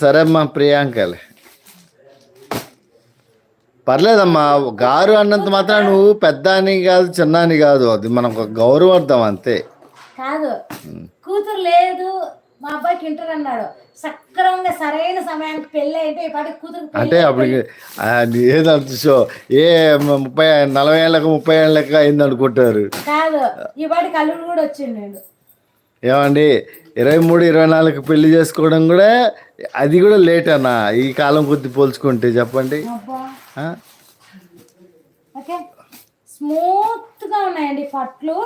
సరే అమ్మా ప్రియాంకలే. పర్లేదమ్మా గారు అన్నంత మాత్రం నువ్వు పెద్ద అని కాదు చిన్న అని కాదు అది మనకు ఒక గౌరవార్థం అంతే. కాదు కూతురు లేదు మా అబ్బాయికి ఇంటర్ అన్నాడు. సక్రమంగా సరైన సమయానికి పెళ్ళి అయితే ఈ కూతురు అంటే అప్పుడు ఏదంత షో ఏ ముప్పై నలభై ఏళ్ళకి ముప్పై ఏళ్ళకి అయింది అనుకుంటారు కాదు ఈ పాటికి అల్లుడు కూడా వచ్చిండు ఏమండి ఇరవై మూడు ఇరవై నాలుగు పెళ్ళి చేసుకోవడం కూడా అది కూడా లేట్ అన్న. ఈ కాలం కొద్ది పోల్చుకుంటే చెప్పండి. స్మూత్గా ఉన్నాయండి పట్లు.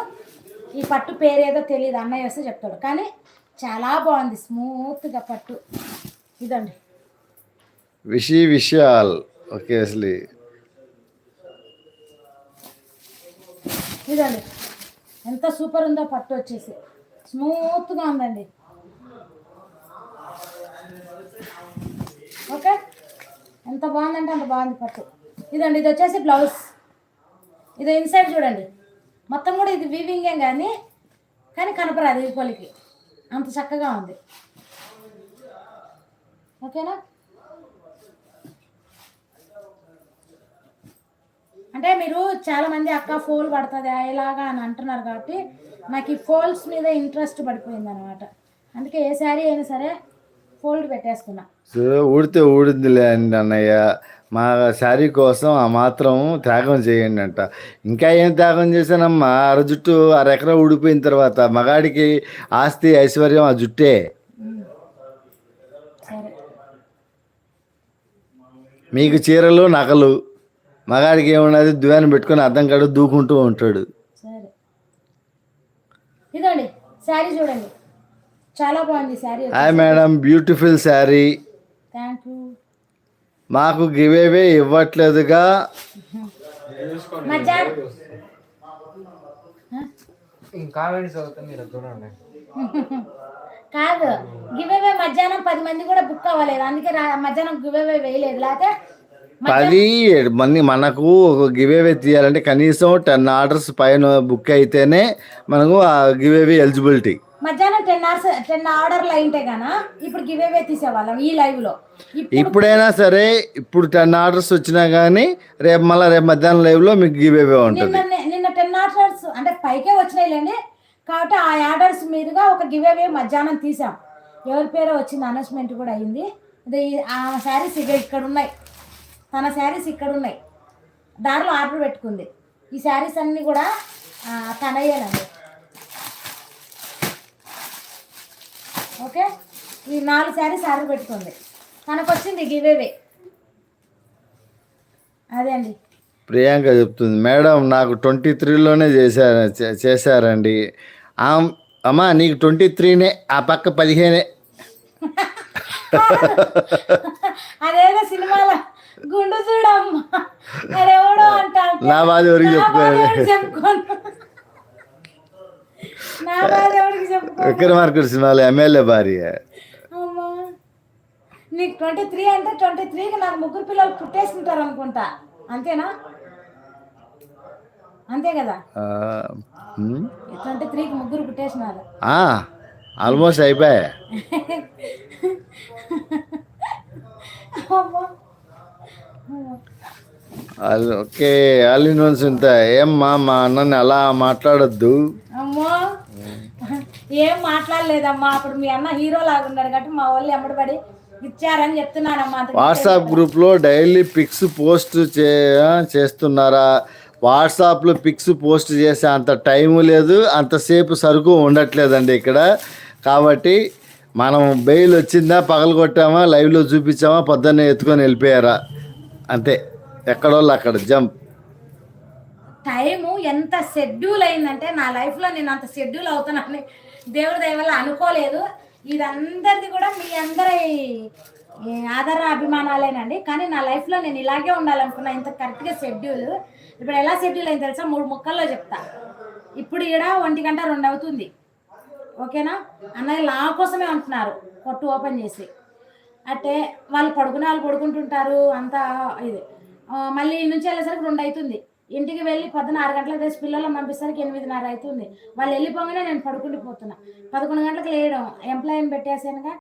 ఈ పట్టు పేరేదో తెలియదు అన్నయ్య వస్తే చెప్తాడు. కానీ చాలా బాగుంది. స్మూత్గా పట్టు. ఇదండి. విషి విషయాల్. ఓకే అసలు. ఇదండి. ఎంత సూపర్ ఉందో పట్టు వచ్చేసి. స్మూత్గా ఉందండి. ఓకే? ఎంత బాగుందంటే అంత బాగుంది పట్టు. ఇదండి ఇది వచ్చేసి బ్లౌజ్. ఇది ఇన్సైడ్ చూడండి. మొత్తం కూడా ఇది వీవింగే కానీ కానీ కనపరాదు ఈక్వల్కి అంత చక్కగా ఉంది. ఓకేనా? అంటే మీరు చాలా మంది అక్క ఫోల్ పడుతుంది ఇలాగా అని అంటున్నారు కాబట్టి నాకు ఈ ఫోల్స్ మీద ఇంట్రెస్ట్ పడిపోయింది అనమాట అందుకే ఏ శారీ అయినా సరే ఫోల్డ్ పెట్టేసుకున్నా. సో ఊడితే ఊడిందిలే అండి అన్నయ్య. మా శారీ కోసం ఆ మాత్రం త్యాగం చేయండి అంట. ఇంకా ఏం త్యాగం చేశానమ్మా? అర జుట్టు అరెకరా ఊడిపోయిన తర్వాత మగాడికి ఆస్తి ఐశ్వర్యం ఆ జుట్టే. మీకు చీరలు నగలు మగాడికి ఏమున్నది? దువ్వాన్ని పెట్టుకొని అద్దం కాడు దూకుంటూ ఉంటాడు. సరే. ఇదండి శారీ చూడండి. చాలా బాగుంది sari hi madam beautiful sari. Thank you మాకు గివేవే ఇవ్వట్లేదుగా. కాదు గివేవే మధ్యాహ్నం పది మంది కూడా బుక్ అవ్వలేదు. అందుకే రా- మధ్యాహ్నం గివేవే వేయలేదు. లేకపోతే పది మంది మనకు ఒక గివేవే తీయాలంటే కనీసం టెన్ ఆర్డర్స్ పైన బుక్ అయితేనే మనకు ఆ గివేవే ఎలిజిబిలిటీ మధ్యాహ్నం టెన్ అవర్స్ టెన్ ఆర్డర్లు అయింటే గానా ఇప్పుడు గివేవే తీసేవాళ్ళం ఈ లైవ్లో. ఇప్పుడు ఇప్పుడైనా సరే ఇప్పుడు టెన్ ఆర్డర్స్ వచ్చినా కానీ రేపు మళ్ళీ రేపు మధ్యాహ్నం లైవ్లో మీకు గివేవే ఉంటుంది. నిన్న టెన్ ఆర్డర్స్ అంటే పైకే వచ్చినాయిలేండి కాబట్టి ఆ ఆర్డర్స్ మీదుగా ఒక గివేవే మధ్యాహ్నం తీసాం. ఎవరి పేరో వచ్చింది అనౌన్స్మెంట్ కూడా అయింది. ఆ శారీస్ ఇక ఇక్కడ ఉన్నాయి. తన శారీస్ ఇక్కడ ఉన్నాయి దారిలో ఆర్డర్ పెట్టుకుంది. ఈ శారీస్ అన్నీ కూడా తనయ్యేనండి ఓకే? ఈ నాలుగు శారీస్ ఆర్డర్ పెట్టుకుంది. తనకు వచ్చింది గివేవే అదే అండి. ప్రియాంక చెప్తుంది మేడం నాకు ట్వంటీ త్రీలోనే చేశారు చేశారండి. అమ్మా నీకు ట్వంటీ త్రీనే ఆ పక్క పదిహేనే. నా బాధ ఎవరికి చెప్పుకోవాలి? చెప్పుకో విక్రమార్కుడు సినిమాలో ఎమ్మెల్యే భార్య. నీకు ట్వంటీ త్రీ అంటే ట్వంటీ త్రీకి నాకు ముగ్గురు పిల్లలు పుట్టేస్తుంటారు అనుకుంటా. అంతేనా? అంతే కదా. ట్వంటీ త్రీకి ముగ్గురు పుట్టేసినారు. ఆ, ఆల్మోస్ట్ అయిపోయా ఓకే ఆలినోన్స్ ఇంత ఏమ్మా మా అన్నని అలా మాట్లాడొద్దు. అమ్మో ఏం మాట్లాడలేదమ్మా. అప్పుడు మీ అన్న హీరో లాగా ఉన్నాడు కాబట్టి మా వాళ్ళు ఎమ్మడిపడి ఇచ్చారని చెప్తున్నానమ్మా. వాట్సాప్ గ్రూప్లో డైలీ పిక్స్ పోస్ట్ చే చేస్తున్నారా? వాట్సాప్లో పిక్స్ పోస్ట్ చేసే అంత టైం లేదు. అంతసేపు సరుకు ఉండట్లేదండి ఇక్కడ. కాబట్టి మనం బెయిల్ వచ్చిందా పగలు కొట్టామా లైవ్లో చూపించామా పొద్దున్నే ఎత్తుకొని వెళ్ళిపోయారా? అంతే. ఎక్కడోళ్ళు అక్కడ? జంప్. టైము ఎంత షెడ్యూల్ అయిందంటే నా లైఫ్లో నేను అంత షెడ్యూల్ అవుతానని దేవుడి దయ వల్ల అనుకోలేదు. ఇదందరిది కూడా మీ అందరి ఆధార అభిమానాలేనండి. కానీ నా లైఫ్లో నేను ఇలాగే ఉండాలనుకున్నా ఇంత కరెక్ట్గా షెడ్యూల్. ఇప్పుడు ఎలా షెడ్యూల్ అయింది తెలుసా? మూడు ముక్కల్లో చెప్తా. ఇప్పుడు ఈడ ఒంటి గంట రెండు అవుతుంది. ఓకేనా? అన్నయ్య నా కోసమే అంటున్నారు కొట్టు ఓపెన్ చేసి. అంటే వాళ్ళు పడుకునే వాళ్ళు పడుకుంటుంటారు అంతా ఇది. మళ్ళీ నుంచి వెళ్ళేసరికి రెండు అవుతుంది ఇంటికి వెళ్ళి పొద్దున ఆరు గంటలకు తెచ్చి పిల్లలను పంపిస్తానికి ఎనిమిదిన్నర అవుతుంది. వాళ్ళు వెళ్ళిపోగానే నేను పడుకుండిపోతున్నా. పదకొండు గంటలకు లేయడం ఎంప్లాయీని పెట్టేసానుగా.